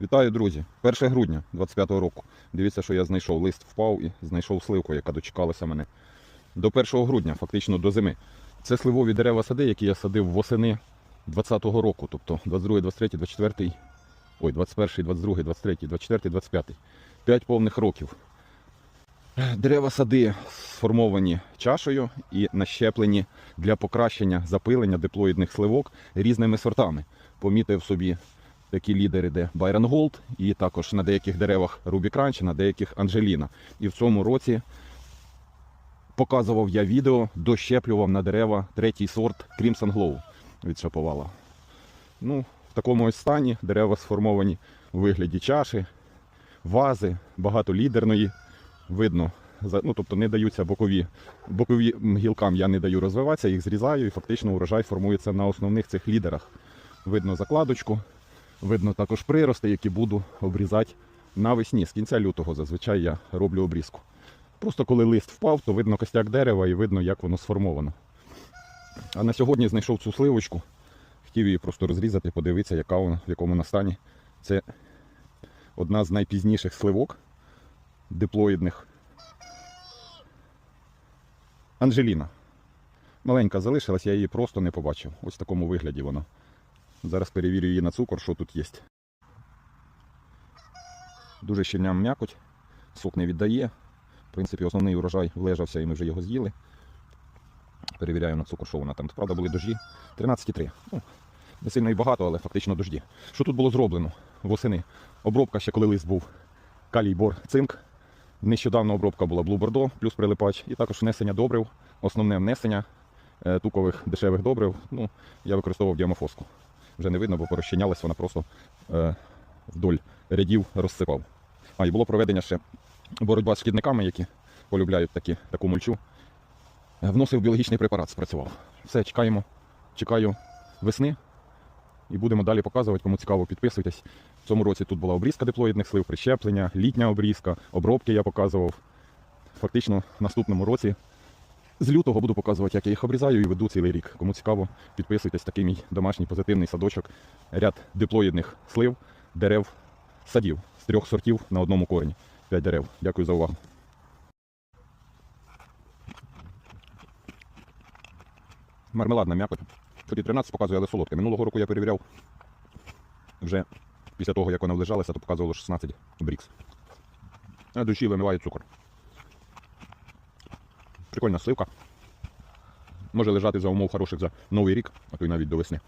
Вітаю, друзі! 1 грудня 25-го року. Дивіться, що я знайшов. Лист впав і знайшов сливку, яка дочекалася мене. До 1 грудня, фактично до зими. Це сливові дерева сади, які я садив восени 20-го року, тобто 22, 23, 24, ой, 21, 22, 23, 24, 25. П'ять повних років. Дерева сади сформовані чашею і нащеплені для покращення запилення диплоїдних сливок різними сортами. Помітив собі такі лідери, де Байрон Голд, і також на деяких деревах Рубі Кранч, на деяких Анджеліна. І в цьому році показував я відео, дощеплював на дерева третій сорт Crimson Glow від Шаповала. Ну, в такому ось стані дерева сформовані у вигляді чаші, вази, багато лідерної. Видно, ну, тобто не даються бокові, бокові гілкам я не даю розвиватися, їх зрізаю і фактично урожай формується на основних цих лідерах. Видно закладочку, видно також прирости, які буду обрізати навесні. З кінця лютого зазвичай я роблю обрізку. Просто коли лист впав, то видно костяк дерева і видно, як воно сформовано. А на сьогодні знайшов цю сливочку. Хотів її просто розрізати, подивитися, яка вона, в якому вона стані. Це одна з найпізніших сливок диплоїдних. Анжеліна. Маленька залишилась, я її просто не побачив. Ось в такому вигляді вона. Зараз перевірю її на цукор, що тут є. Дуже щільня м'якоть, сок не віддає. В принципі, основний урожай влежався і ми вже його з'їли. Перевіряю на цукор, що вона там. Правда, були дожді. 13,3. Ну, не сильно і багато, але фактично дожді. Що тут було зроблено восени? Обробка ще коли лист був калій, бор, цинк. Нещодавно обробка була Bordeaux плюс прилипач, і також внесення добрив, основне внесення е, тукових дешевих добрив. Ну, я використовував діамофоску. Вже не видно, бо порозчинялась вона просто е, вдоль рядів розсипав. А і було проведення ще боротьба з шкідниками, які полюбляють такі, таку мульчу. Е, Вносив біологічний препарат, спрацював. Все, чекаємо, чекаю весни і будемо далі показувати. Кому цікаво, підписуйтесь. В цьому році тут була обрізка диплоїдних слив, прищеплення, літня обрізка, обробки я показував. Фактично в наступному році з лютого буду показувати, як я їх обрізаю і веду цілий рік. Кому цікаво, підписуйтесь, такий мій домашній позитивний садочок. Ряд диплоїдних слив, дерев, садів з трьох сортів на одному корені. П'ять дерев. Дякую за увагу. Мармеладна м'якоть. Тоді 13 показує, але солодке. Минулого року я перевіряв вже після того, як вона влежалася, то показувало 16 брікс. А душі вимиває цукор. Прикольна сливка. Може лежати за умов хороших за новий рік, а то й навіть до весни.